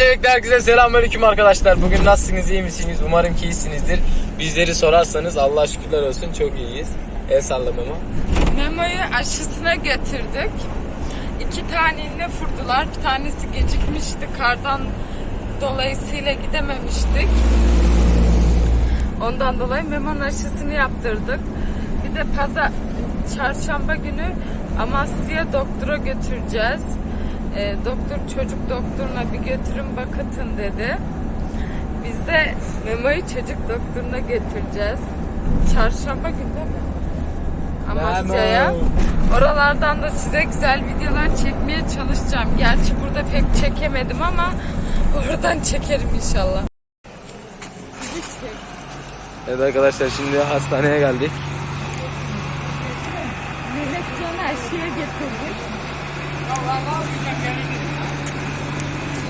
Öncelikle herkese selamünaleyküm arkadaşlar. Bugün nasılsınız, iyi misiniz? Umarım ki iyisinizdir. Bizleri sorarsanız Allah şükürler olsun çok iyiyiz. El salla Memo. Memo'yu aşısına götürdük. İki tane iğne vurdular. Bir tanesi gecikmişti. Kardan dolayısıyla gidememiştik. Ondan dolayı Memo'nun aşısını yaptırdık. Bir de pazar, çarşamba günü Amasya doktora götüreceğiz. Ee, doktor çocuk doktoruna bir götürün bakıtın dedi. Biz de Memo'yu çocuk doktoruna götüreceğiz. Çarşamba günü değil mi? Amasya'ya. Oralardan da size güzel videolar çekmeye çalışacağım. Gerçi burada pek çekemedim ama oradan çekerim inşallah. Evet arkadaşlar şimdi hastaneye geldik. Melekcan'ı aşıya getirdik.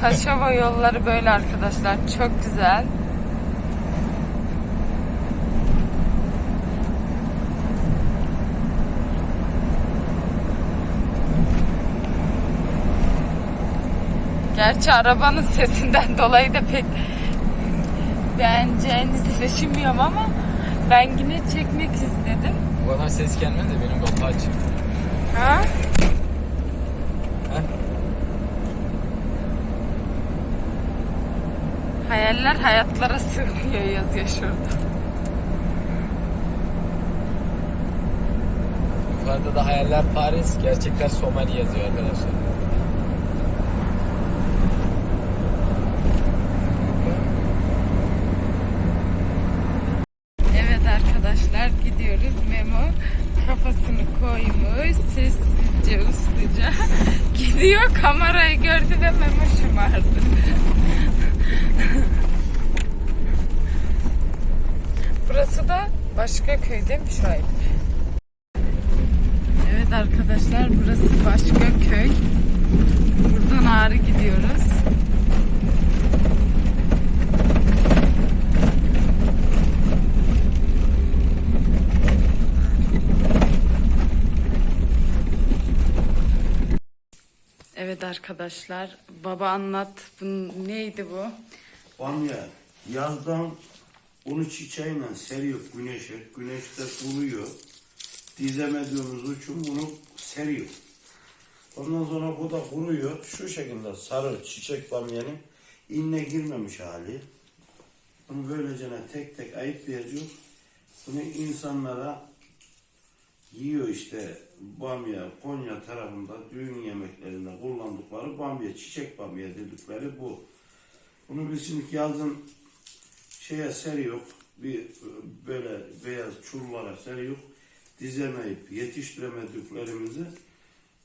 Taşova yolları böyle arkadaşlar. Çok güzel. Gerçi arabanın sesinden dolayı da pek beğeneceğinizi düşünmüyorum ama ben yine çekmek istedim. Bu kadar ses gelmez de benim kapı açık. Ha? Hayaller hayatlara sığmıyor yazıyor şurada. Yukarıda da hayaller Paris, gerçekler Somali yazıyor arkadaşlar. Evet arkadaşlar gidiyoruz. Memo kafasını koymuş sessizce usluca gidiyor kamerayı gördü ve Memo şımardı. Burası da başka köy değil mi Şuayb? Evet arkadaşlar burası başka köy. Buradan Ağrı gidiyoruz. Evet arkadaşlar baba anlat. Bu neydi bu? Bamya yazdan onu çiçeğiyle seriyor güneşe. Güneşte kuruyor. Dizemediğimiz için bunu seriyor. Ondan sonra bu da kuruyor. Şu şekilde sarı çiçek bamyanın inne girmemiş hali. Bunu böylece tek tek ayıklayacak. Bunu insanlara yiyor işte bamya Konya tarafında düğün yemeklerinde kullandıkları bamya, çiçek bamya dedikleri bu. Bunu biz şimdi yazın şeye seriyor. Bir böyle beyaz çullara seriyor. Dizemeyip yetiştiremediklerimizi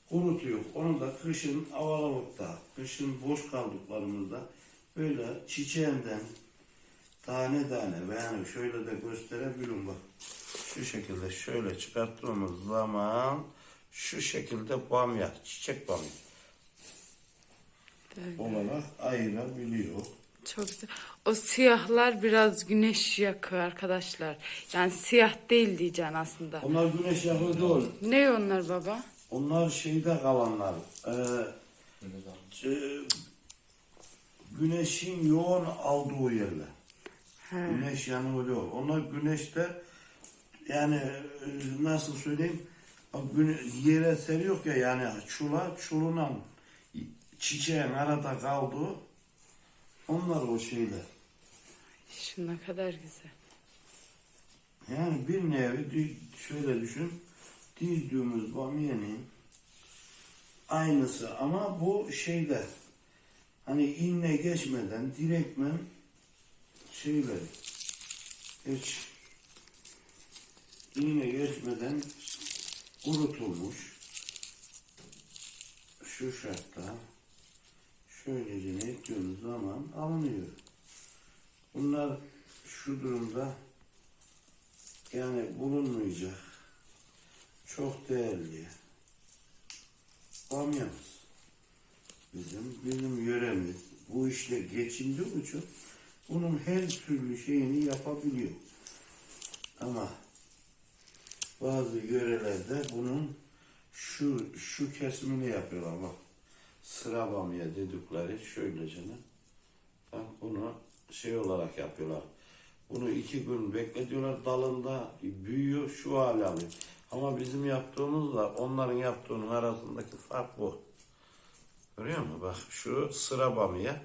kurutuyor. Onu da kışın avalıkta, kışın boş kaldıklarımızda böyle çiçeğinden tane tane yani şöyle de gösterebilirim bak. Şu şekilde şöyle çıkarttığımız zaman şu şekilde bamya, çiçek bamya olarak ayırabiliyor. Çok güzel. O siyahlar biraz güneş yakıyor arkadaşlar. Yani siyah değil diyeceksin aslında. Onlar güneş yakıyor değil. Ne onlar baba? Onlar şeyde kalanlar. eee, e, güneşin yoğun aldığı yerler. Güneş yanıyor. Onlar güneşte yani e, nasıl söyleyeyim yere seriyor ya yani çula çuluna çiçeğin arada kaldığı onlar o şeyler. Şu ne kadar güzel. Yani bir nevi şöyle düşün. Dizdiğimiz bamyanın aynısı ama bu şeyde hani inne geçmeden direktmen şeyler hiç iğne geçmeden kurutulmuş şu şartta zaman alınıyor. Bunlar şu durumda yani bulunmayacak çok değerli bamyamız. Bizim bizim yöremiz bu işle geçindiği için bunun her türlü şeyini yapabiliyor. Ama bazı yörelerde bunun şu şu kesimini yapıyorlar bak. Sıra bamya dedikleri şöyle canım. Bak bunu şey olarak yapıyorlar. Bunu iki gün bekletiyorlar dalında büyüyor şu hale alıyor. Ama bizim yaptığımızla onların yaptığının arasındaki fark bu. Görüyor musun? Bak şu sıra bamya.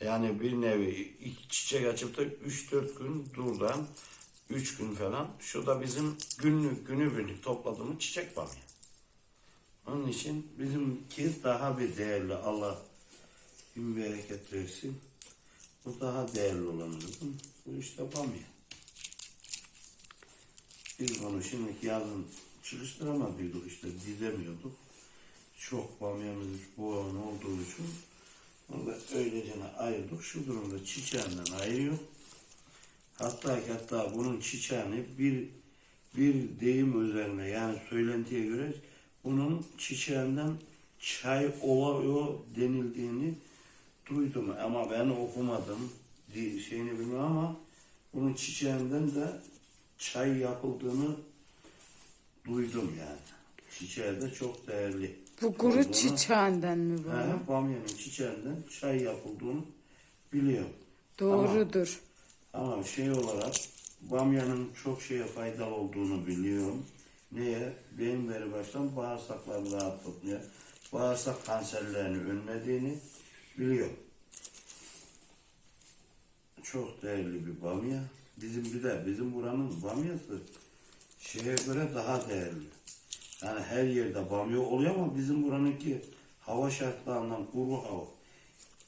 Yani bir nevi çiçek açıp da 3-4 gün durdan 3 gün falan. Şu da bizim günlük günübirlik topladığımız çiçek bamya. Onun için bizimki daha bir değerli Allah bin bereket versin. Bu daha değerli olanı. Bu işte bamya. Biz bunu şimdi yazın çalıştıramadıydık işte dizemiyorduk. Çok bamyamız boğan olduğu için onu da öylece ayırdık. Şu durumda çiçeğinden ayırıyor. Hatta ki hatta bunun çiçeğini bir bir deyim üzerine yani söylentiye göre bunun çiçeğinden çay oluyor denildiğini duydum ama ben okumadım şeyini bilmiyorum ama bunun çiçeğinden de çay yapıldığını duydum yani. Çiçeği de çok değerli. Bu kuru olduğunu- çiçeğinden mi bu? He, bamyanın çiçeğinden çay yapıldığını biliyorum. Doğrudur. Ama şey olarak bamyanın çok şeye faydalı olduğunu biliyorum. Neye? Benim beri baştan bağırsakları rahatlatmaya, bağırsak kanserlerini önlediğini biliyorum. Çok değerli bir bamya. Bizim bir de bizim buranın bamyası şeye göre daha değerli. Yani her yerde bamya oluyor ama bizim buranınki hava şartlarından kuru hava,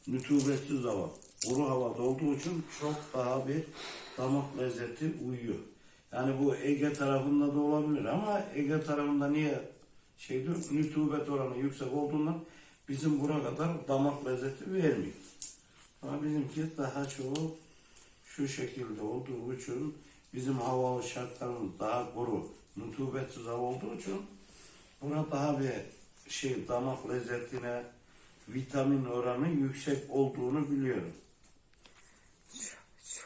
nütubetsiz hava, kuru havada olduğu için çok daha bir damak lezzeti uyuyor. Yani bu Ege tarafında da olabilir ama Ege tarafında niye şey diyor, nütubet oranı yüksek olduğundan bizim bura kadar damak lezzeti vermiyor. Ama bizimki daha çok şu şekilde olduğu için bizim hava şartlarımız daha kuru, nutubetsiz hava olduğu için buna daha bir şey damak lezzetine vitamin oranı yüksek olduğunu biliyorum.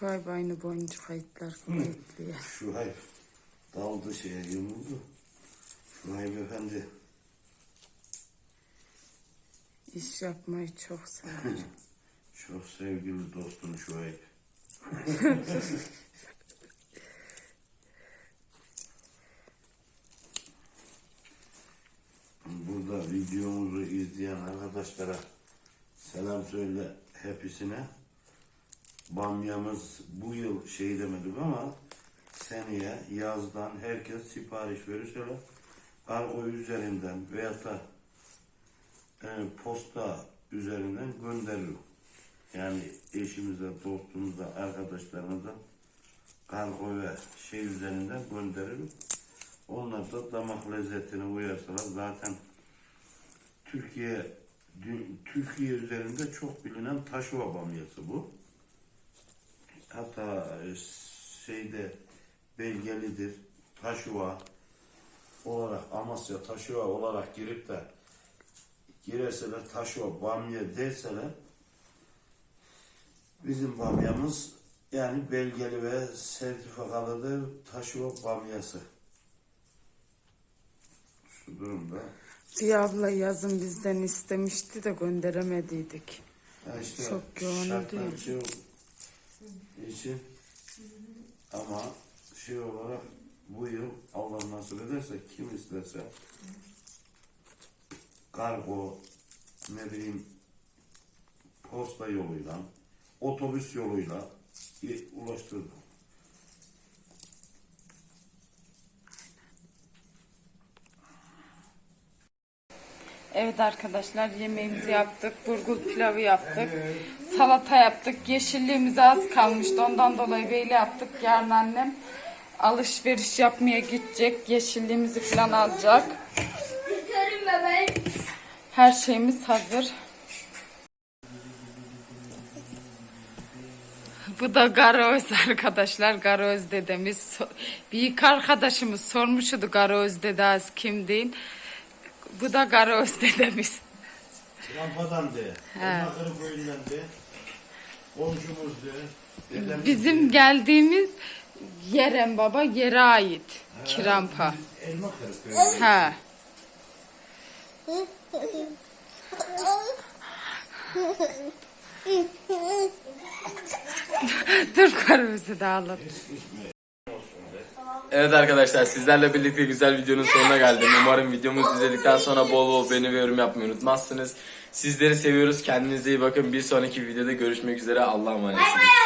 Şu ay aynı boyunca kayıtlar kayıtlı ya. Şuhayb daldı şeye yumuldu. Şuhayb efendi İş yapmayı çok sever. çok sevgili dostum Şuhayb. Burada videomuzu izleyen arkadaşlara selam söyle hepsine. Bamyamız bu yıl şey demedik ama seneye yazdan herkes sipariş verirse kargo üzerinden veya da e, posta üzerinden gönderirim. Yani eşimize, dostumuza, arkadaşlarımıza kargo ve şey üzerinden gönderirim. Onlar da damak lezzetine uyarsalar zaten Türkiye Türkiye üzerinde çok bilinen taşova bamyası bu. Hatta e, şeyde belgelidir. Taşova olarak Amasya Taşova olarak girip de girerseler Taşova bamya derseler bizim bamyamız yani belgeli ve sertifikalıdır Taşova bamyası. Şu durumda Bir abla yazın bizden istemişti de gönderemediydik. Ya işte Çok yoğun değil. şey için ama şey olarak bu yıl Allah nasip ederse kim isterse kargo ne bileyim posta yoluyla otobüs yoluyla ulaştırdım. Evet arkadaşlar yemeğimizi yaptık. Burgul pilavı yaptık. Salata yaptık. Yeşilliğimiz az kalmıştı. Ondan dolayı böyle yaptık. Yarın annem alışveriş yapmaya gidecek. Yeşilliğimizi falan alacak. Her şeyimiz hazır. Bu da Garoz arkadaşlar. Garoz dedemiz. Büyük arkadaşımız sormuştu Garoz dedemiz kimdiğin. Bu da Garoz dedemiz. Rampadan de. Elmakırı köyünden de. Komşumuz de. dedemiz Bizim geldiğimiz Yerem baba yere ait. Kirampa. Elmakırı köyü. Ha. Dur Garoz'u da alalım. Evet arkadaşlar sizlerle birlikte güzel videonun sonuna geldim. Umarım videomuzu izledikten sonra bol bol beğeni ve yorum yapmayı unutmazsınız. Sizleri seviyoruz. Kendinize iyi bakın. Bir sonraki videoda görüşmek üzere. Allah'a emanetsiniz.